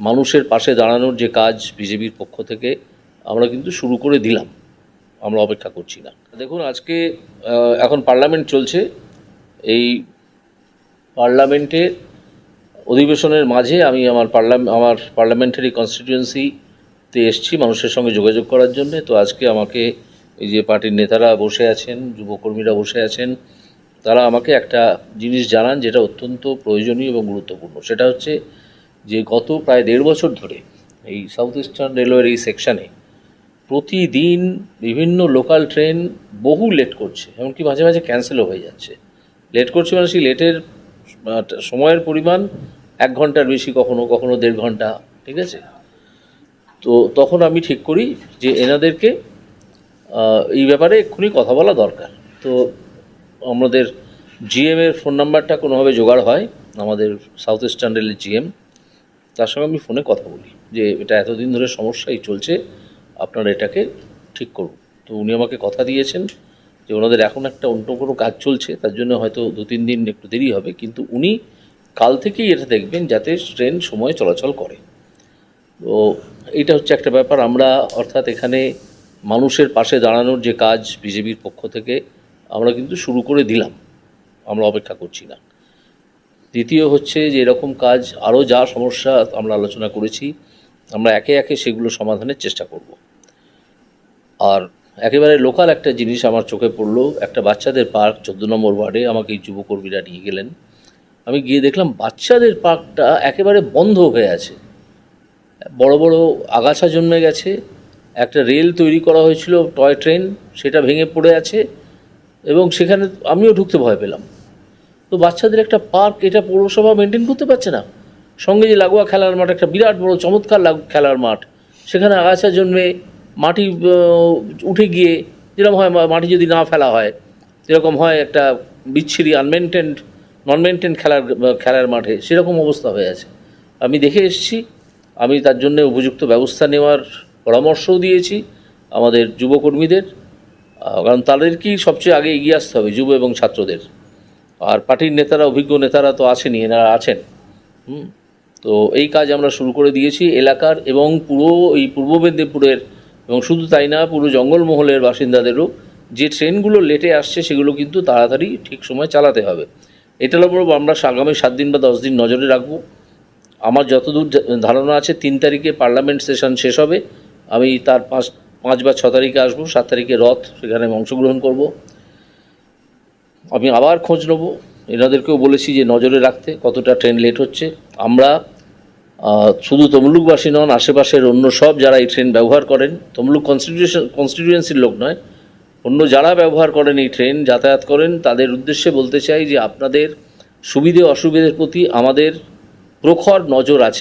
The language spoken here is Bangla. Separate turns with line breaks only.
মানুষের পাশে দাঁড়ানোর যে কাজ বিজেপির পক্ষ থেকে আমরা কিন্তু শুরু করে দিলাম। আমরা অপেক্ষা করছি না। দেখুন, আজকে এখন পার্লামেন্ট চলছে। এই পার্লামেন্টের অধিবেশনের মাঝে আমি আমার পার্লাম, আমার পার্লামেন্টারি কনস্টিটিউয়েন্সিতে এসেছি মানুষের সঙ্গে যোগাযোগ করার জন্য। তো আজকে আমাকে এই যে পার্টির নেতারা বসে আছেন, যুবকর্মীরা বসে আছেন, তারা আমাকে একটা জিনিস জানান যেটা অত্যন্ত প্রয়োজনীয় এবং গুরুত্বপূর্ণ। সেটা হচ্ছে যে গত প্রায় দেড় বছর ধরে এই সাউথ ইস্টার্ন রেলওয়ের এই সেকশানে প্রতিদিন বিভিন্ন লোকাল ট্রেন বহু লেট করছে, এমনকি মাঝে মাঝে ক্যান্সেলও হয়ে যাচ্ছে। লেট করছে মানে সেই লেটের সময়ের পরিমাণ এক ঘণ্টার বেশি কখনো কখনো দেড় ঘণ্টা, ঠিক আছে? তো তখন আমি ঠিক করি যে এনাদেরকে এই ব্যাপারে এক্ষুনি কথা বলা দরকার। তো আমাদের জিএমের ফোন নাম্বারটা কোনোভাবে জোগাড় হয়, আমাদের সাউথ ইস্টার্ন রেলের জিএম তার সঙ্গে আমি ফোনে কথা বলি যে এটা এতদিন ধরে সমস্যাই চলছে, আপনারা এটাকে ঠিক করুন। তো উনি আমাকে কথা দিয়েছেন যে ওনাদের এখন একটা অন্য কোনো কাজ চলছে, তার জন্য হয়তো দু তিন দিন একটু দেরি হবে, কিন্তু উনি কাল থেকেই এটা দেখবেন যাতে ট্রেন সময়ে চলাচল করে। তো এটা হচ্ছে একটা ব্যাপার, আমরা অর্থাৎ এখানে মানুষের পাশে দাঁড়ানোর যে কাজ বিজেপির পক্ষ থেকে আমরা কিন্তু শুরু করে দিলাম, আমরা অপেক্ষা করছি না। দ্বিতীয় হচ্ছে যে এরকম কাজ আরও যা সমস্যা আমরা আলোচনা করেছি, আমরা একে একে সেগুলো সমাধানের চেষ্টা করব। আর একেবারে লোকাল একটা জিনিস আমার চোখে পড়ল, একটা বাচ্চাদের পার্ক, চোদ্দ নম্বর ওয়ার্ডে আমাকে এই যুবকর্মীরা নিয়ে গেলেন। আমি গিয়ে দেখলাম বাচ্চাদের পার্কটা একেবারে বন্ধ হয়ে আছে। বড় বড় আগাছা জন্মে গেছে, একটা রেল তৈরি করা হয়েছিল, টয় ট্রেন, সেটা ভেঙে পড়ে আছে, এবং সেখানে আমিও ঢুকতে ভয় পেলাম। তো বাচ্চাদের একটা পার্ক, এটা পৌরসভা মেনটেন করতে পারছে না। সঙ্গে যে লাগোয়া খেলার মাঠ, একটা বিরাট বড় চমৎকার খেলার মাঠ। সেখানে আগাছা জন্মে মাটি উঠে গিয়ে যেরকম হয় মাটি যদি না ফেলা হয়, যেরকম হয় একটা বিচ্ছিরি আনমেনটেন্ড নন মেনটেন খেলার খেলার মাঠে, সেরকম অবস্থা হয়ে আছে। আমি দেখে এসেছি, আমি তার জন্য উপযুক্ত ব্যবস্থা নেওয়ার পরামর্শও দিয়েছি আমাদের যুবকর্মীদের। কারণ তাদেরকেই সবচেয়ে আগে এগিয়ে আসতে হবে, যুব এবং ছাত্রদের। আর পার্টির নেতারা, অভিজ্ঞ নেতারা তো আছেনই এনারা আছেন। হুম? তো এই কাজ আমরা শুরু করে দিয়েছি এলাকার এবং পুরো এই পূর্ব মেদিনীপুরের এবং শুধু তাই না, পুরো জঙ্গলমহলের বাসিন্দাদেরও যে ট্রেনগুলো লেটে আসছে সেগুলো কিন্তু তাড়াতাড়ি ঠিক সময় চালাতে হবে। এটার উপর আমরা আগামী সাত দিন বা দশ দিন নজরে রাখব। আমার যতদূর ধারণা আছে, তিন তারিখে পার্লামেন্ট সেশন শেষ হবে। আমি তার পাঁচ পাঁচ বা ছ তারিখে আসব, সাত তারিখে রথ, সেখানে অংশগ্রহণ করব। আমি আবার খোঁজ নেব। এনাদেরকেও বলেছি যে নজরে রাখতে কতটা ট্রেন লেট হচ্ছে। আমরা শুধু তমলুকবাসী নন, আশেপাশের অন্য সব যারা এই ট্রেন ব্যবহার করেন, তমলুক কনস্টিটিউশন কনস্টিটিউয়েন্সির লোক নয়, অন্য যারা ব্যবহার করেন এই ট্রেন যাতায়াত করেন, তাদের উদ্দেশ্যে বলতে চাই যে আপনাদের সুবিধে অসুবিধের প্রতি আমাদের প্রখর নজর আছে।